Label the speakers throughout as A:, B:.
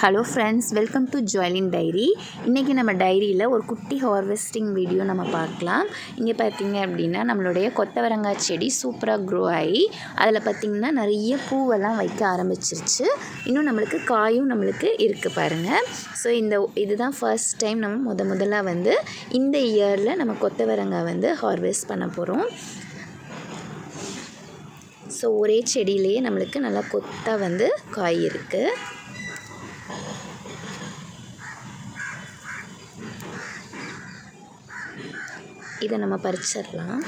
A: Hello friends welcome to ஜுவலின் diary இன்றைக்கி நம்ம டைரியில் ஒரு குட்டி ஹார்வெஸ்டிங் வீடியோ நம்ம பார்க்கலாம். இங்கே பார்த்தீங்க அப்படின்னா நம்மளுடைய கொத்தவரங்காய் செடி சூப்பராக க்ரோ ஆகி அதில் பார்த்திங்கன்னா நிறைய பூவெல்லாம் வைக்க ஆரம்பிச்சிருச்சு. இன்னும் நம்மளுக்கு காயும் நம்மளுக்கு இருக்குது பாருங்கள் ஸோ இந்த இதுதான் ஃபர்ஸ்ட் டைம் நம்ம முத முதல்ல வந்து இந்த இயரில் நம்ம கொத்தவரங்காய் வந்து ஹார்வெஸ்ட் பண்ண போகிறோம் ஸோ ஒரே செடியிலேயே நம்மளுக்கு நல்லா கொத்தாக வந்து காய் இருக்குது இதை நம்ம பறிச்சிடலாம்.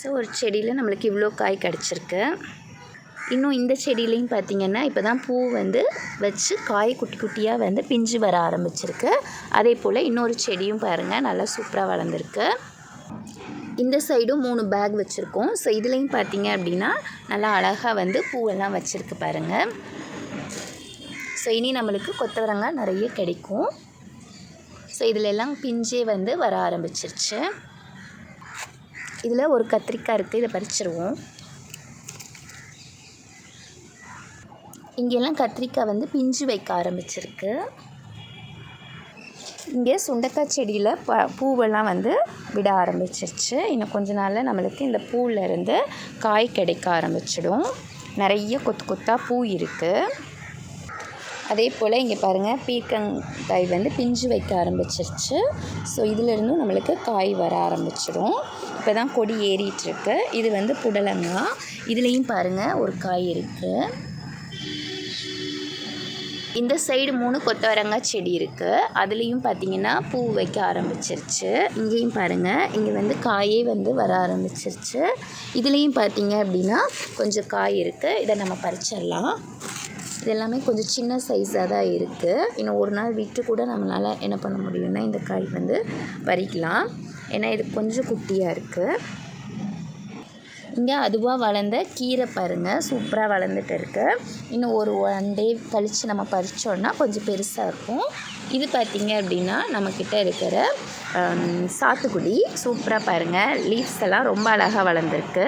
A: ஸோ ஒரு செடியில் நம்மளுக்கு இவ்வளோ காய் கிடச்சிருக்கு. இன்னும் இந்த செடியிலையும் பார்த்திங்கன்னா இப்போ தான் பூ வந்து வச்சு காய் குட்டி குட்டியாக வந்து பிஞ்சு வர ஆரம்பிச்சிருக்கு. அதே போல் இன்னொரு செடியும் பாருங்கள் நல்லா சூப்பராக வளர்ந்துருக்கு. இந்த சைடும் மூணு பேக் வச்சுருக்கோம். ஸோ இதுலேயும் பார்த்தீங்க அப்படின்னா நல்லா அழகாக வந்து பூவெல்லாம் வச்சுருக்கு பாருங்கள் ஸோ இனி நம்மளுக்கு கொத்தவரங்காய் நிறைய கிடைக்கும். ஸோ இதில் எல்லாம் பிஞ்சே வந்து வர ஆரம்பிச்சிருச்சு. இதில் ஒரு கத்திரிக்காய் இருக்குது இதை பறிச்சிருவோம். இங்கெல்லாம் கத்திரிக்காய் வந்து பிஞ்சு வைக்க ஆரம்பிச்சிருக்கு. இங்கே சுண்டக்காய் செடியில் ப பூவெல்லாம் வந்து விட ஆரம்பிச்சிருச்சு. இன்னும் கொஞ்ச நாளில் நம்மளுக்கு இந்த பூவிலேருந்து காய் கிடைக்க ஆரம்பிச்சிடும். நிறைய கொத்து கொத்தாக பூ இருக்குது அதே போல் இங்கே பாருங்கள் பீர்க்கங்காய் வந்து பிஞ்சு வைக்க ஆரம்பிச்சிருச்சு. ஸோ இதிலிருந்தும் நம்மளுக்கு காய் வர ஆரம்பிச்சிடும். இப்போ தான் கொடி ஏறிட்டுருக்கு இது வந்து புடலங்காய். இதுலேயும் பாருங்கள் ஒரு காய் இருக்குது இந்த சைடு மூணு கொத்தவரங்காய் செடி இருக்குது அதுலேயும் பார்த்திங்கன்னா பூ வைக்க ஆரம்பிச்சிருச்சு. இங்கேயும் பாருங்கள் இங்கே வந்து காயே வந்து வர ஆரம்பிச்சிருச்சு. இதுலேயும் பார்த்திங்க அப்படின்னா கொஞ்சம் காய் இருக்குது இதை நம்ம பறிச்சிடலாம். இது எல்லாமே கொஞ்சம் சின்ன சைஸாக தான் இருக்குது இன்னும் ஒரு நாள் விட்டு கூட நம்மளால் என்ன பண்ண முடியும்னா இந்த காய் வந்து பறிக்கலாம். ஏன்னா இது கொஞ்சம் குட்டியாக இருக்குது இங்கே அதுவாக வளர்ந்த கீரை பாருங்கள் சூப்பராக வளர்ந்துட்டு இருக்குது இன்னும் ஒரு ஒன் டே கழித்து நம்ம பறித்தோன்னா கொஞ்சம் பெருசாக இருக்கும். இது பார்த்திங்க அப்படின்னா நம்மக்கிட்ட இருக்கிற சாத்துக்குடி. சூப்பராக பாருங்கள் லீவ்ஸ் எல்லாம் ரொம்ப அழகாக வளர்ந்துருக்கு.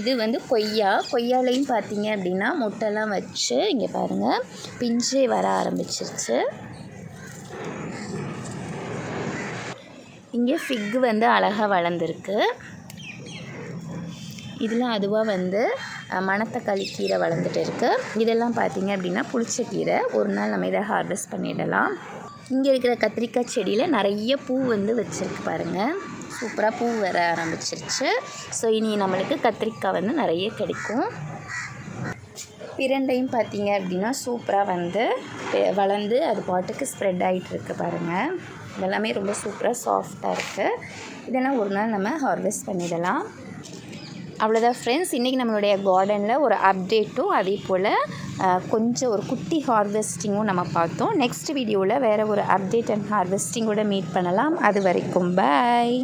A: இது வந்து கொய்யா. கொய்யாலையும் பார்த்தீங்க அப்படின்னா முட்டைலாம் வச்சு இங்கே பாருங்கள் பிஞ்சே வர ஆரம்பிச்சிருச்சு. இங்கே ஃபிக் வந்து அழகாக வளர்ந்துருக்கு. இதில் அதுவாக வந்து மணத்தக்காளி கீரை வளர்ந்துட்டு இருக்குது இதெல்லாம் பார்த்திங்க அப்படின்னா புளிச்ச கீரை. ஒரு நாள் நம்ம இதை ஹார்வெஸ்ட் பண்ணிடலாம். இங்கே இருக்கிற கத்திரிக்காய் செடியில் நிறைய பூ வந்து வச்சுருக்கு பாருங்கள் சூப்பராக பூ வர ஆரம்பிச்சிருச்சு. ஸோ இனி நம்மளுக்கு கத்திரிக்காய் வந்து நிறைய கிடைக்கும். பிரண்டையும் பார்த்தீங்க அப்படின்னா சூப்பராக வந்து வளர்ந்து அது பாட்டுக்கு ஸ்ப்ரெட் ஆகிட்டு இருக்கு பாருங்கள் இதெல்லாமே ரொம்ப சூப்பராக சாஃப்டாக இருக்குது இதெல்லாம் ஒரு நாள் நம்ம ஹார்வெஸ்ட் பண்ணிடலாம். அவ்வளோதான் ஃப்ரெண்ட்ஸ் இன்றைக்கி நம்மளுடைய கார்டனில் ஒரு அப்டேட்டும் அதே போல் கொஞ்சம் ஒரு குட்டி ஹார்வெஸ்டிங்கும் நம்ம பார்த்தோம். நெக்ஸ்ட் வீடியோவில் வேறு ஒரு அப்டேட் அண்ட் ஹார்வெஸ்டிங்கோட மீட் பண்ணலாம். அது வரைக்கும் பாய்